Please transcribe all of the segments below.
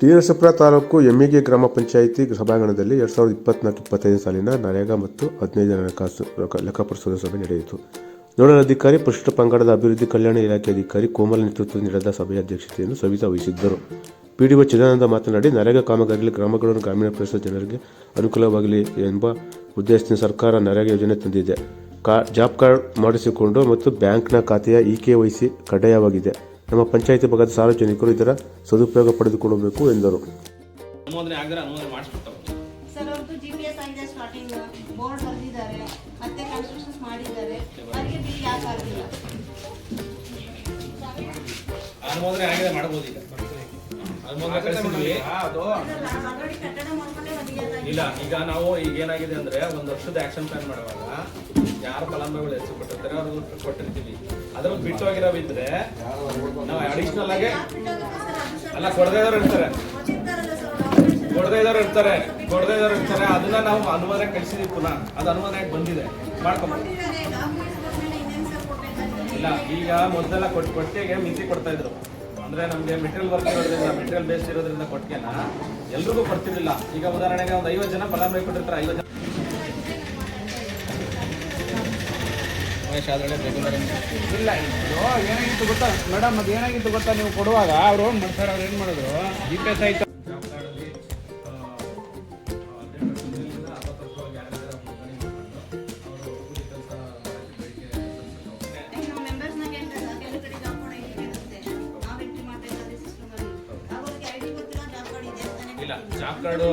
ಟಿ.ನರಸೀಪುರ ತಾಲೂಕು ಎಮ್ಮಿಗೆ ಗ್ರಾಮ ಪಂಚಾಯಿತಿ ಸಭಾಂಗಣದಲ್ಲಿ ಎರಡು ಸಾವಿರದ ಇಪ್ಪತ್ನಾಲ್ಕು ಇಪ್ಪತ್ತೈದು ಸಾಲಿನ ನರೇಗಾ ಮತ್ತು ಹದಿನೈದು ಹಣಕಾಸು ಲೆಕ್ಕಪರಿಶೋಧ ಸಭೆ ನಡೆಯಿತು. ನೋಡಲ್ ಅಧಿಕಾರಿ ಪರಿಶಿಷ್ಟ ಪಂಗಡದ ಅಭಿವೃದ್ಧಿ ಕಲ್ಯಾಣ ಇಲಾಖೆ ಅಧಿಕಾರಿ ಕೋಮಲ್ ನೇತೃತ್ವದಲ್ಲಿ ನಡೆದ ಸಭೆಯ ಅಧ್ಯಕ್ಷತೆಯನ್ನು ಸವಿತಾ ವಹಿಸಿದ್ದರು. ಪಿಡಿಒ ಚಿದಾನಂದ ಮಾತನಾಡಿ, ನರೇಗಾ ಕಾಮಗಾರಿಯಲ್ಲಿ ಗ್ರಾಮಗಳನ್ನು ಗ್ರಾಮೀಣ ಪ್ರದೇಶದ ಜನರಿಗೆ ಅನುಕೂಲವಾಗಲಿ ಎಂಬ ಉದ್ದೇಶದಿಂದ ಸರ್ಕಾರ ನರೇಗಾ ಯೋಜನೆ ತಂದಿದೆ. ಕಾ, ಜಾಬ್ ಕಾರ್ಡ್ ಮಾಡಿಸಿಕೊಂಡು ಮತ್ತು ಬ್ಯಾಂಕ್ನ ಖಾತೆಯ ಇ ಕೆ ವೈ ಕಡ್ಡಾಯವಾಗಿದೆ. ನಮ್ಮ ಪಂಚಾಯಿತಿ ಭಾಗದ ಸಾರ್ವಜನಿಕರು ಇದರ ಸದುಪಯೋಗ ಪಡೆದುಕೊಳ್ಳಬೇಕು ಎಂದರು. ಅನುಮೋದನೆ ಆಗಿದ್ರೆ ಅನುಮೋದನೆ ಮಾಡಿಸ್ಬಿಡ್ತಾರೆ. ಸರ್ ಅವ್ರದ್ದು ಜಿ ಪಿ ಎಸ್ ಆಗಿದೆ ಸ್ಟಾರ್ಟಿಂಗ್ ಬೋರ್ಡ್ ಹೊಡೆದಿದ್ದಾರೆ ಮತ್ತೆ ಕನ್ಸ್ಟ್ರಕ್ಷನ್ಸ್ ಮಾಡಿದ್ದಾರೆ. ಅವರಿಗೆ ಬಿಲ್ ಯಾಕೆ ಆಗಿಲ್ಲ ಅನುಮೋದನೆ ಆಗಿದೆ ಮಾಡ್ಬೋದು ಈಗ. ಇಲ್ಲ ಈಗ ನಾವು ಈಗ ಏನಾಗಿದೆ ಅಂದ್ರೆ ಒಂದು ವರ್ಷದ ಆಕ್ಷನ್ ಪ್ಲಾನ್ ಮಾಡುವಾಗ ಯಾರು ಫಲಾನುಭವಿಗಳು ಹೆಚ್ಚು ಕೊಟ್ಟಿರ್ತಾರೆ ಅವ್ರಿಗೆ ಕೊಟ್ಟಿರ್ತೀವಿ. ಅದ್ರ ಬಿಟ್ಟು ಹೋಗಿರೋವಿದ್ರೆ ನಾವು ಅಡಿಷನಲ್ ಆಗಿ ಅಲ್ಲ ಕೊಡದೇ ಇರೋರು ಇರ್ತಾರೆ. ಕೊಡದೇ ಇರೋರು ಇರ್ತಾರೆ. ಕೊಡದೇ ಇರೋರು ಇರ್ತಾರೆ. ಅದನ್ನ ನಾವು ಅನುಮಾನ ಕಳಿಸಿದ್ವಿ ಪುನಃ. ಅದು ಅನುಮಾನ ಆಗಿ ಬಂದಿದೆ. ಮಾಡ್ಕೊಂಡು ಇಲ್ಲ ಈಗ ಮೊದಲೆಲ್ಲ ಕೊಟ್ಟು ಕೊಟ್ಟಿಗೆ ಮಿತಿ ಕೊಡ್ತಾ ಇದ್ರು. ಅಂದ್ರೆ ನಮಗೆ ಮೆಟೀರಿಯಲ್ ವರ್ಕ್ ಇರೋದ್ರಿಂದ ಮೆಟೀರಿಯಲ್ ಬೇಸ್ ಇರೋದ್ರಿಂದ ಕೊಟ್ಟಿಗೆನ ಎಲ್ರಿಗೂ ಕೊಡ್ತಿರ್ಲಿಲ್ಲ. ಈಗ ಉದಾಹರಣೆಗೆ ಒಂದು ಐವತ್ತು ಜನ ಫಲಾನುಭವಿ ಕೊಟ್ಟಿರ್ತಾರೆ ಐವತ್ತು ಜನ ಇಲ್ಲ ಏನಾಗಿತ್ತು ಗೊತ್ತಾ? ಮೇಡಮ್ ಅದು ಏನಾಗಿತ್ತು ಗೊತ್ತಾ ನೀವು ಕೊಡುವಾಗ? ಅವ್ರು ಮಾಡ್ತಾರೆ ಅವ್ರು ಏನು ಮಾಡಿದ್ರು? ಜಿ ಪಿ ಎಸ್ ಆಯ್ತು? ಇಲ್ಲ ಜಾಬ್ ಕಾರ್ಡು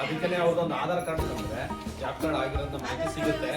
ಅದಕ್ಕೆ ಅವ್ರದ್ದೊಂದು ಆಧಾರ್ ಕಾರ್ಡ್ ತಂದ್ರೆ ಜಾಬ್ ಕಾರ್ಡ್ ಆಗಿರೋದು ಮಾಹಿತಿ ಸಿಗುತ್ತೆ.